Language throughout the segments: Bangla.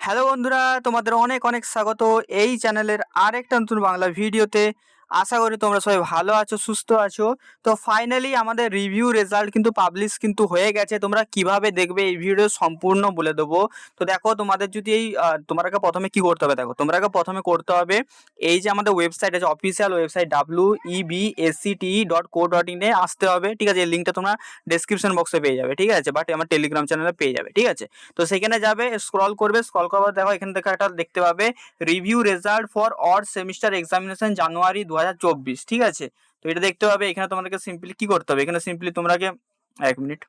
হ্যালো বন্ধুরা তোমাদের অনেক অনেক স্বাগত এই চ্যানেলের আরেকটা নতুন বাংলা ভিডিওতে। আশা করি তোমরা সবাই ভালো আছো, সুস্থ আছো। তো ফাইনালি আমাদের রিভিউ রেজাল্ট কিন্তু পাবলিশ কিন্তু হয়ে গেছে। তোমরা কীভাবে দেখবে এই ভিডিও সম্পূর্ণ বলে দেবো। তো দেখো, তোমাদের যদি এই তোমাকে প্রথমে কি করতে হবে? দেখো, তোমরাকে প্রথমে করতে হবে এই যে আমাদের ওয়েবসাইট আছে official website W E B S dot co dot ইনে আসতে হবে। ঠিক আছে, এই লিঙ্কটা তোমরা ডেসক্রিপশন বক্সে পেয়ে যাবে। ঠিক আছে বাট আমার টেলিগ্রাম চ্যানেলে পেয়ে যাবে। ঠিক আছে, তো সেখানে যাবে স্ক্রল করবে স্ক্রল করার পর দেখো, এখান থেকে একটা দেখতে পাবে review result for odd semester examination January দু ঠিক আছে? তো এটা দেখতে হবে, এখানে তোমাদেরকে সিম্পলি কি করতে হবে? এখানে সিম্পলি তোমরাকে এক মিনিট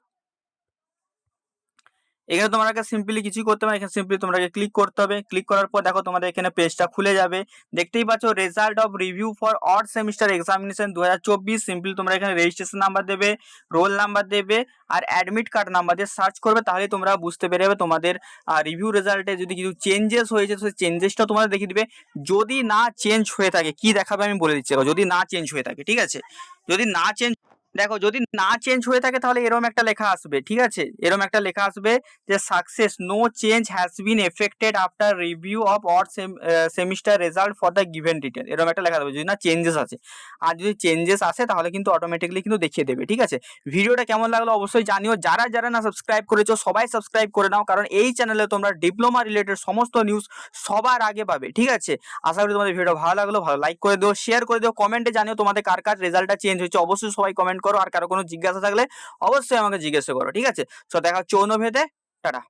এখানে তোমাকে সিম্পলি কিছুই করতে হবে এখানে সিম্পলি তোমাকে ক্লিক করতে হবে। ক্লিক করার পর দেখো তোমাদের এখানে পেজটা খুলে যাবে। দেখতেই পাচ্ছ result of review for odd semester examination দু হাজার চব্বিশ। সিম্পলি তোমরা এখানে রেজিস্ট্রেশন নাম্বার দেবে রোল নাম্বার দেবে আর অ্যাডমিট কার্ড নাম্বার দিয়ে সার্চ করবে। তাহলে তোমরা বুঝতে পেরে যাবে তোমাদের রিভিউ রেজাল্টে যদি কিছু চেঞ্জেস হয়েছে সেই চেঞ্জেসটা তোমাদের দেখিয়ে দিবে। যদি না চেঞ্জ হয়ে থাকে, কি দেখাবে আমি বলে দিচ্ছি। যদি না চেঞ্জ হয়ে থাকে, ঠিক আছে? যদি না চেঞ্জ দেখো, যদি না চেঞ্জ হয়ে থাকে তাহলে এরকম একটা লেখা আসবে, ঠিক আছে? এরকম একটা লেখা আসবে যে success no change has been effected after review of odd semester result for the given detail এরকম একটা লেখা দেবে যদি না চেঞ্জেস আছে আর যদি চেঞ্জেস আসে, তাহলে কিন্তু অটোমেটিকলি কিন্তু দেখিয়ে দেবে, ঠিক আছে? ভিডিওটা কেমন লাগল অবশ্যই জানিও। যারা যারা না সাবস্ক্রাইব করেছ, সবাই সাবস্ক্রাইব করে নাও, কারণ এই চ্যানেলে তোমরা ডিপ্লোমা রিলেটেড সমস্ত নিউজ সবার আগে পাবে, ঠিক আছে? আশা করি তোমাদের ভিডিও ভালো লাগল, ভালো লাইক করে দিও শেয়ার করে দিও কমেন্টে জানিও তোমাদের কার কার রেজাল্টটা চেঞ্জ হয়েছে। অবশ্যই সবাই কমেন্ট করো। আর কারও কোনো জিজ্ঞাসা থাকলে অবশ্যই আমাকে জিজ্ঞাসা করো, ঠিক আছে? সো দেখা হচ্ছে ভেদে টাটা।